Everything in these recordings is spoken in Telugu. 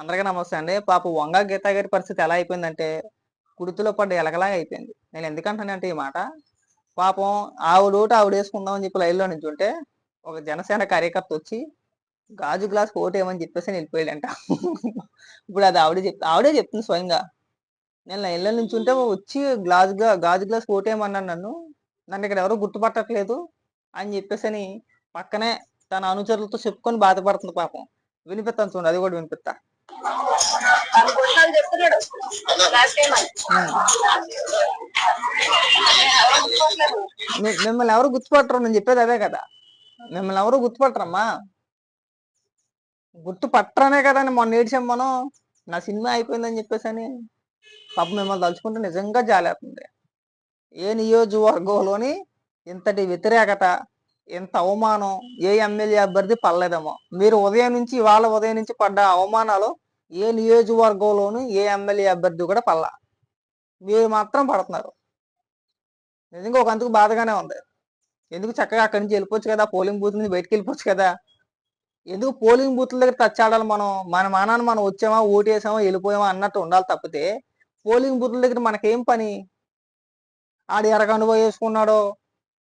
అందరికీ నమస్తే అండి. పాప వంగ గీత గారి పరిస్థితి ఎలా అయిపోయిందంటే కుడితిలో పడ్డ ఎలకలాగా అయిపోయింది. నేను ఎందుకంటానంటే ఈ మాట పాపం ఆవిడ వేసుకుందాం అని చెప్పి లైన్లో నుంచి ఉంటే ఒక జనసేన కార్యకర్త వచ్చి గాజు గ్లాస్ ఓటేమని చెప్పేసి వెళ్ళిపోయాడంట. ఇప్పుడు అది ఆవిడే చెప్ ఆవిడే చెప్తుంది స్వయంగా. నేను లైన్లో నుంచి ఉంటే వచ్చి గ్లాస్ గాజు గ్లాస్ ఓటేయమన్నాను నన్ను. నన్ను ఇక్కడ ఎవరు గుర్తుపట్టట్లేదు అని చెప్పేసి అని పక్కనే తన అనుచరులతో చెప్పుకొని బాధపడుతుంది పాపం. వినిపిస్తాను చూడండి అది కూడా వినిపిస్తా. చెప్తున్నాడు. లాస్ట్ టైం మిమ్మల్ని ఎవరు గుర్తుపట్టరు నేను చెప్పేది అదే కదా. మిమ్మల్ని ఎవరు గుర్తుపట్టరమ్మా? గుర్తుపట్టరనే కదా అని మొన్న ఏడ్చాం మనం. నా సినిమా అయిపోయిందని చెప్పేసి అని పాప మిమ్మల్ని తలుచుకుంటే నిజంగా జాలేస్తుంది. ఏ నియోజకవర్గంలోని ఇంతటి వ్యతిరేకత ఇంత అవమానం ఏ ఎమ్మెల్యే అభ్యర్థి పడలేదేమో. మీరు ఉదయం నుంచి ఇవాళ ఉదయం నుంచి పడ్డ అవమానాలు ఏ నియోజకవర్గంలోనూ ఏ ఎమ్మెల్యే అభ్యర్థి కూడా పడలా. మీరు మాత్రం పడుతున్నారు. నిజంగా ఒక అందుకు బాధగానే ఉంది. ఎందుకు చక్కగా అక్కడి నుంచి వెళ్ళిపోవచ్చు కదా? పోలింగ్ బూత్ నుంచి బయటకు వెళ్ళిపోవచ్చు కదా? ఎందుకు పోలింగ్ బూత్ల దగ్గర తచ్చాడాలి మనం? మన మానాన్ని మనం వచ్చామా? ఓటేసామా? వెళ్ళిపోయామా? అన్నట్టు ఉండాలి తప్పితే పోలింగ్ బూత్ల దగ్గర మనకేం పని? ఆడు ఎరగండు వేసుకున్నాడో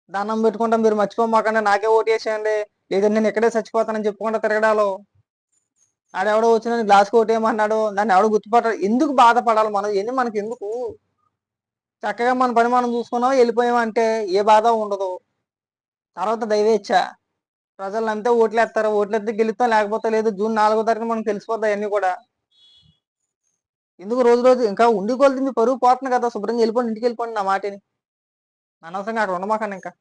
దండం పెట్టుకుంటా మీరు మర్చిపోమాకండి నాకే ఓటు వేసేయండి లేదంటే నేను ఎక్కడే చచ్చిపోతానని చెప్పుకుంటా తిరగడాలో. ఆడెవడో వచ్చిన గ్లాస్ కొట్టేయమన్నాడు దాన్ని ఎవడో గుర్తుపట్టాడు ఎందుకు బాధపడాలి మనం? ఎన్ని మనకి ఎందుకు? చక్కగా మన పని మనం చూసుకున్నాం వెళ్ళిపోయాం అంటే ఏ బాధ ఉండదు. తర్వాత దైవేచ్ఛ ప్రజలు నమ్మితే ఓట్లు వేస్తారు ఓట్లు గెలుస్తాం లేకపోతే లేదు జూన్ నాలుగో తారీఖున మనకు తెలిసిపోతాయి అన్ని కూడా. ఎందుకు రోజు రోజు ఇంకా ఉండి కొలిది మీ పరుగు పోతుంది కదా శుభ్రంగా వెళ్ళిపోండి ఇంటికి వెళ్ళిపోండి నా మాటని. అనవసరంగా అక్కడ ఉండమాకండి ఇంకా.